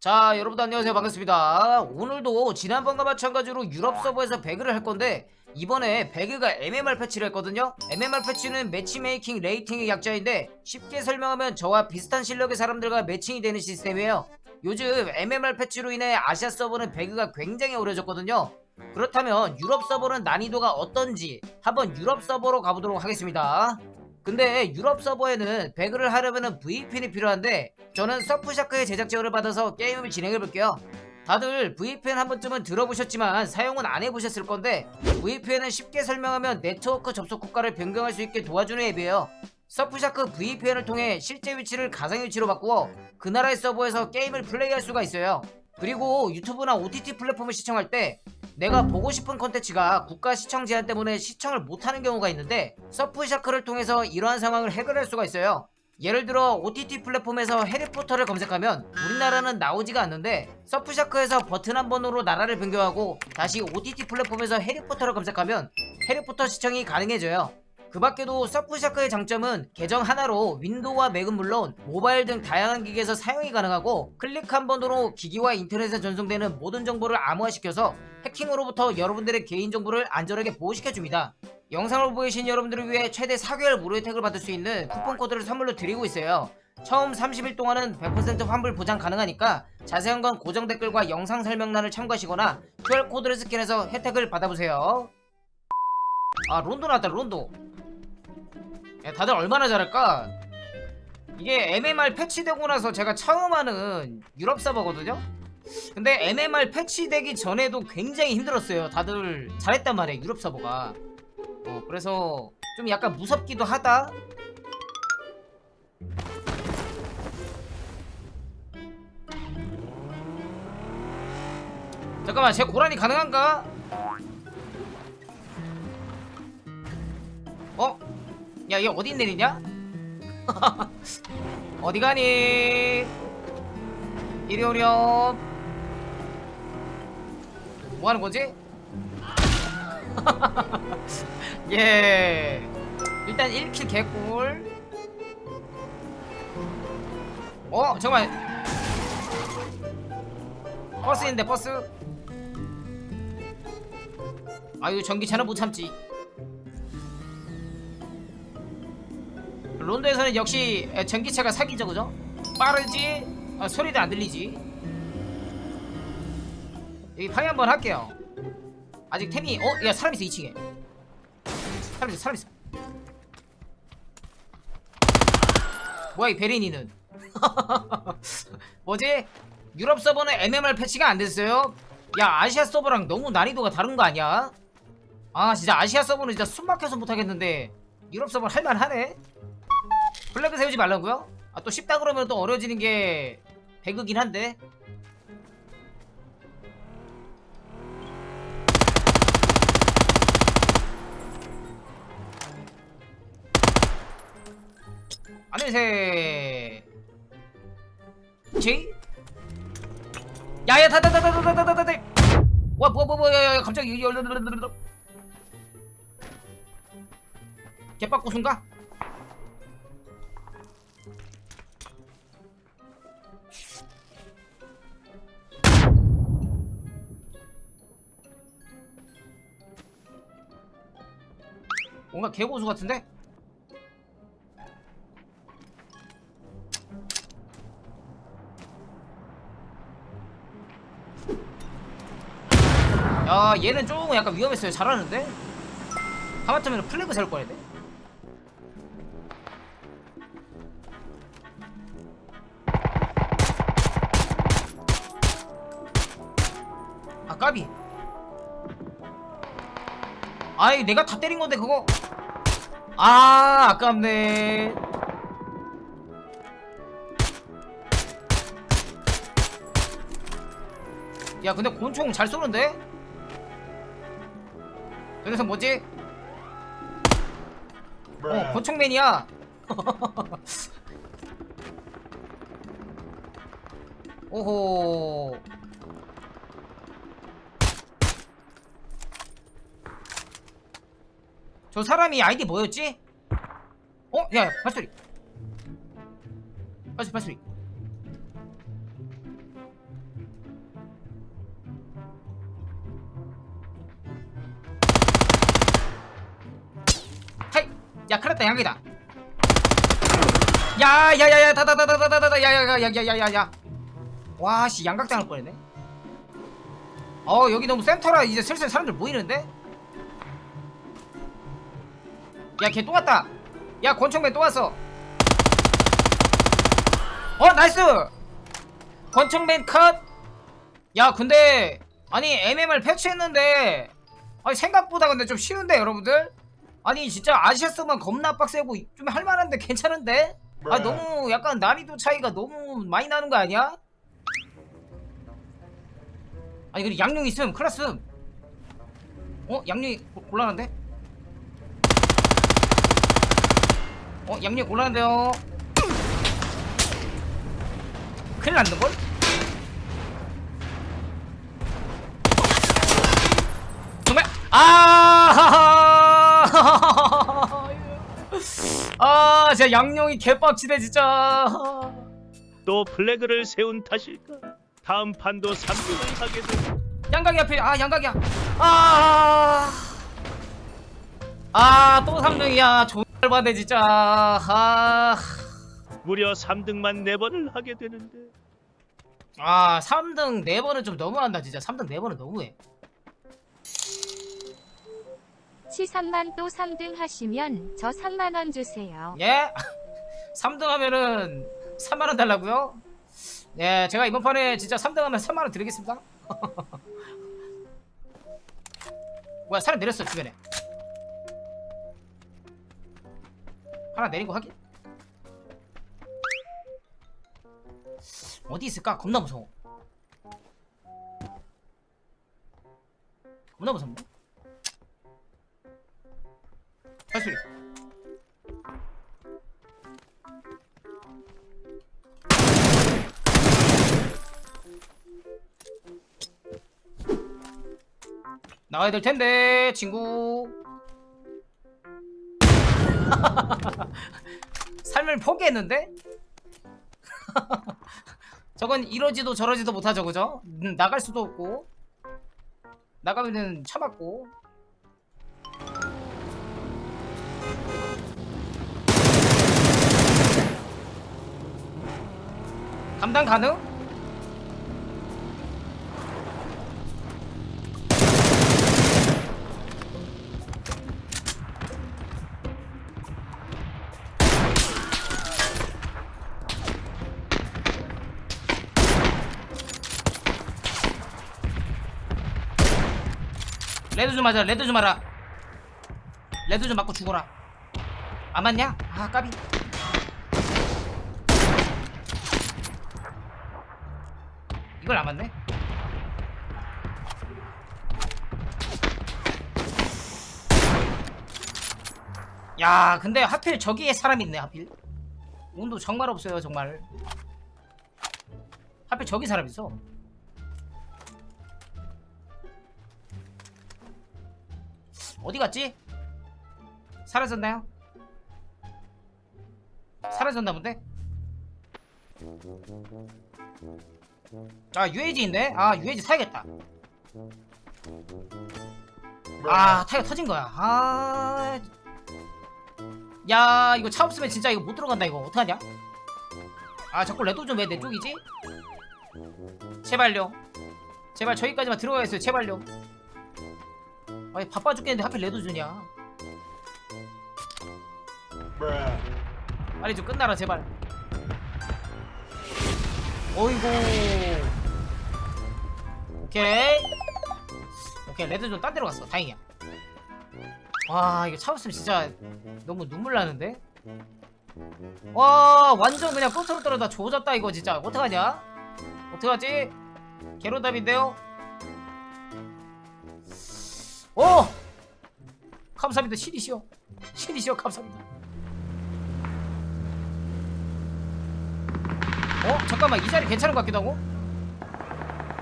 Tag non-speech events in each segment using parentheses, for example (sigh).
자 여러분들 안녕하세요. 반갑습니다. 오늘도 지난번과 마찬가지로 유럽 서버에서 배그를 할 건데 이번에 배그가 MMR 패치를 했거든요. MMR 패치는 매치메이킹 레이팅의 약자인데 쉽게 설명하면 저와 비슷한 실력의 사람들과 매칭이 되는 시스템이에요. 요즘 MMR 패치로 인해 아시아 서버는 배그가 굉장히 어려졌거든요. 그렇다면 유럽 서버는 난이도가 어떤지 한번 유럽 서버로 가보도록 하겠습니다 근데 유럽 서버에는 배그를 하려면 VPN이 필요한데 저는 서프샤크의 제작 지원을 받아서 게임을 진행해 볼게요. 다들 VPN 한 번쯤은 들어보셨지만 사용은 안 해보셨을 건데 VPN은 쉽게 설명하면 네트워크 접속 국가를 변경할 수 있게 도와주는 앱이에요. 서프샤크 VPN을 통해 실제 위치를 가상 위치로 바꾸어 그 나라의 서버에서 게임을 플레이할 수가 있어요. 그리고 유튜브나 OTT 플랫폼을 시청할 때 내가 보고 싶은 컨텐츠가 국가 시청 제한 때문에 시청을 못하는 경우가 있는데 서프샤크를 통해서 이러한 상황을 해결할 수가 있어요. 예를 들어 OTT 플랫폼에서 해리포터를 검색하면 우리나라는 나오지가 않는데 서프샤크에서 버튼 한 번으로 나라를 변경하고 다시 OTT 플랫폼에서 해리포터를 검색하면 해리포터 시청이 가능해져요. 그 밖에도 서프샤크의 장점은 계정 하나로 윈도우와 맥은 물론 모바일 등 다양한 기기에서 사용이 가능하고 클릭 한 번으로 기기와 인터넷에 전송되는 모든 정보를 암호화시켜서 해킹으로부터 여러분들의 개인정보를 안전하게 보호시켜줍니다. 영상을 보이신 여러분들을 위해 최대 4개월 무료 혜택을 받을 수 있는 쿠폰 코드를 선물로 드리고 있어요. 처음 30일 동안은 100% 환불 보장 가능하니까 자세한 건 고정 댓글과 영상 설명란을 참고하시거나 QR코드를 스캔해서 혜택을 받아보세요. 아 론도 나왔다 론도. 야, 다들 얼마나 잘할까? 이게 MMR 패치되고 나서 제가 처음 하는 유럽 서버거든요? 근데 MMR 패치되기 전에도 굉장히 힘들었어요. 다들 잘했단 말이에요, 유럽 서버가. 어, 그래서 좀 약간 무섭기도 하다? 잠깐만, 제 고라니 가능한가? 어? 야, 얘 어디 내리냐? (laughs) 어디 가니? 이리 오렴. 뭐 하는 거지? (laughs) 예. 일단 1킬 개꿀. 어, 잠깐만. 버스인데 버스. 아유, 전기차는 못 참지. 론도에서는 역시 전기차가 사기죠, 그죠? 빠르지? 아, 소리도 안 들리지? 여기 파괴 한번 할게요. 아직 템이 어? 야 사람 있어 2층에 사람 있어 사람 있어 뭐야 이 베리니는 (laughs) 뭐지? 유럽 서버는 MMR 패치가 안 됐어요? 야 아시아 서버랑 너무 난이도가 다른 거 아니야? 아 진짜 아시아 서버는 진짜 숨 막혀서 못하겠는데 유럽 서버 할만하네? 플래그 세우지 말라고요? 아 또 쉽다 그러면 또 어려워지는 게 배그긴 한데 안녕하세요 지? 야야 다다다다다다다다다 와 뭐야 뭐야 뭐야 야, 야, 갑자기 열르르르르르 개빡고 순가? 뭔가 개고수 같은데? 야 얘는 조금 약간 위험했어요. 잘하는데? 하마터면 플래그 세울 거야 돼아 까비 아이 내가 다 때린 건데 그거. 아 아깝네. 야 근데 곤총 잘 쏘는데? 그래서 뭐지? 어 권총맨이야. (laughs) 오호 저 사람이 아이디 뭐였지? 어? 야야 발소리 발소리 발소리 하이 야 큰일났다 양이다 야야야야 다다다다다다다 야야야야야야야 와씨 양각 당할 뻔했네 어 여기 너무 센터라 이제 슬슬 사람들 모이는데? 야 걔 또 왔다. 야 권총맨 또 왔어. 어 나이스! 권총맨 컷야 근데 아니 MMR 패치했는데 아니 생각보다 근데 좀 쉬운데 여러분들? 아니 진짜 아시아스만 겁나 빡세고 좀 할만한데 괜찮은데? 아 너무 약간 난이도 차이가 너무 많이 나는 거 아니야? 아니 그리고 양용 있음. 클라스 어 양용이 고- 곤란한데? 어 양용이 곤란한데요 큰일 났는걸? 정말 아 (laughs) 아, 진짜 양용이 개빡치네 진짜. 또 플래그를 세운 탓일까? 다음 판도 3등을 하게 될 양각이 앞에 아 양각이야. 아, 아또 3등이야. 존잘 받네 진짜. 아, 무려 3등만 4번을 하게 되는데 아 3등 4번은 좀 너무한다 진짜. 3등 4번은 너무해. 치삼만 또 3등 하시면 저 3만 원 주세요. 예? (laughs) 3등 하면은 3만 원 달라고요? 예, 제가 이번 판에 진짜 3등 하면 3만 원 드리겠습니다. (laughs) 뭐야, 사람 내렸어 주변에. 하나 내린 거 확인. 어디 있을까? 겁나 무서워. 겁나 무섭네. 발소리. 나가야 될 텐데 친구 (laughs) 삶을 포기했는데? (laughs) 저건 이러지도 저러지도 못하죠 그죠? 음, 나갈 수도 없고. 나가면은 참았고. 감당 가능? 좀 맞아 레드 좀 알아 레드 좀 맞고 죽어라. 안 맞냐? 아 까비. 이걸 안 맞네? 야 근데 하필 저기에 사람 있네 하필. 운도 정말 없어요 정말. 하필 저기 사람 있어 어디 갔지? 사라졌나요? 사라졌나 본데? 아 있네? 아 UAG 사야겠다 아 타이어 터진 거야 아... 야 이거 차 없으면 진짜 이거 못 들어간다 이거 어떡하냐 아 자꾸 레도 좀 왜 내 쪽이지? 제발요 제발 저기까지만 들어가겠어요 제발요 아니 바빠 죽겠는데 하필 레도 주냐 빨리 좀 끝나라 제발. 어이구. 오케이. 오케이 레드 좀 딴 데로 갔어. 다행이야. 와 이거 차 없으면 진짜 너무 눈물 나는데? 와 완전 그냥 컨트롤 떨어다. 조졌다 이거 진짜. 어떡하냐? 어떡하지? 개로답인데요 오 감사합니다. 신이시여. 신이시여 감사합니다. 어? 잠깐만 이 자리 괜찮은 것 같기도 하고.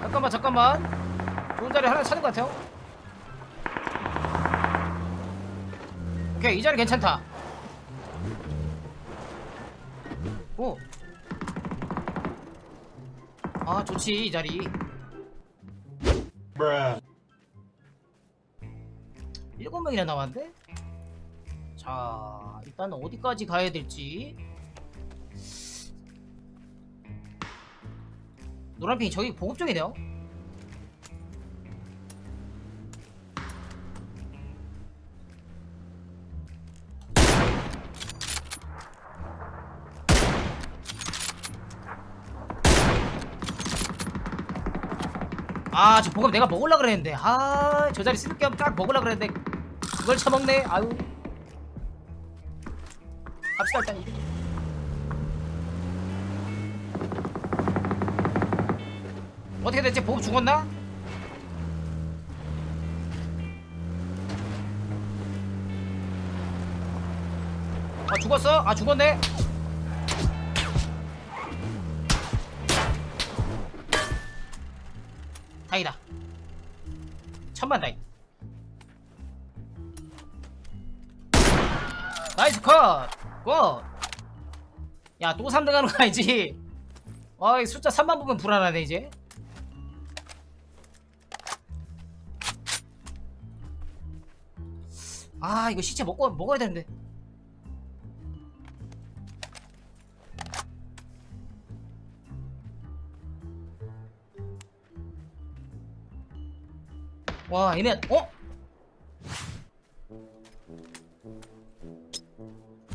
잠깐만 잠깐만. 좋은 자리 하나 찾은 것 같아요. 오케이 이 자리 괜찮다. 오. 아 좋지 이 자리 일곱 명이나 남았는데? 자 일단 어디까지 가야 될지. 노란핑 저기 보급 중이네요. 아 저 보급 내가 먹으려 그랬는데. 아 저 자리 쓸겸딱 먹으려 그랬는데 그걸 처먹네. 아유. 갑시다 일단 이렇게 어떻게 됐지? 보급 죽었나? 아 죽었어? 아 죽었네. 다행이다. 천만 다행 나이스 컷! 굿! 야또 3등 하는 거 아니지? 어이 숫자 3만 보면 불안하네 이제 아 이거 시체 먹고 먹어야 되는데 와 얘네 어?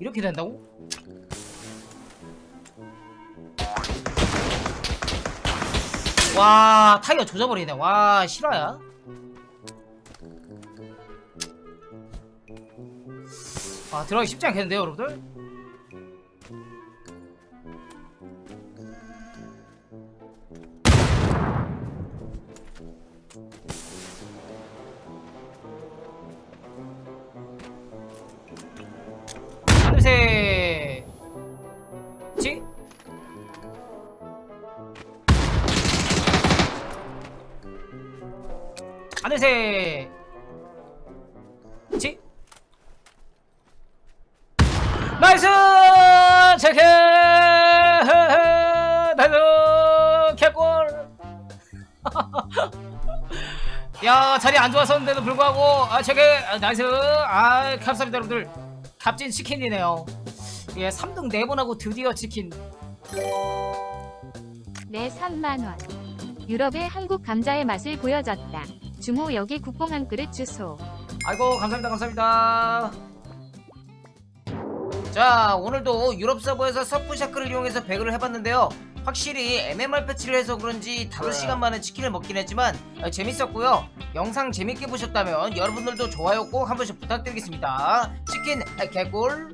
이렇게 된다고? 와 타이어 조져버리네 와 실화야? 아 들어가기 쉽지 않겠는데요 여러분들? 하늘색 지? 나이스! 체크 나이스! 개골 (laughs) 야 자리 안 좋았었는데도 불구하고 아 체크 아, 나이스! 아 감사합니다 여러분들. 값진 치킨이네요. 예 3등 4번 하고 드디어 치킨. 내 3만원. 유럽의 한국 감자의 맛을 보여줬다. 중호 여기 국뽕 한 그릇 주소. 아이고 감사합니다 감사합니다. 자 오늘도 유럽 서버에서 서프 샤크를 이용해서 배그를 해봤는데요. 확실히 MMR 패치를 해서 그런지 5시간 만에 치킨을 먹긴 했지만 어, 재밌었고요. 영상 재밌게 보셨다면 여러분들도 좋아요 꼭 한 번씩 부탁드리겠습니다. 치킨 아, 개꿀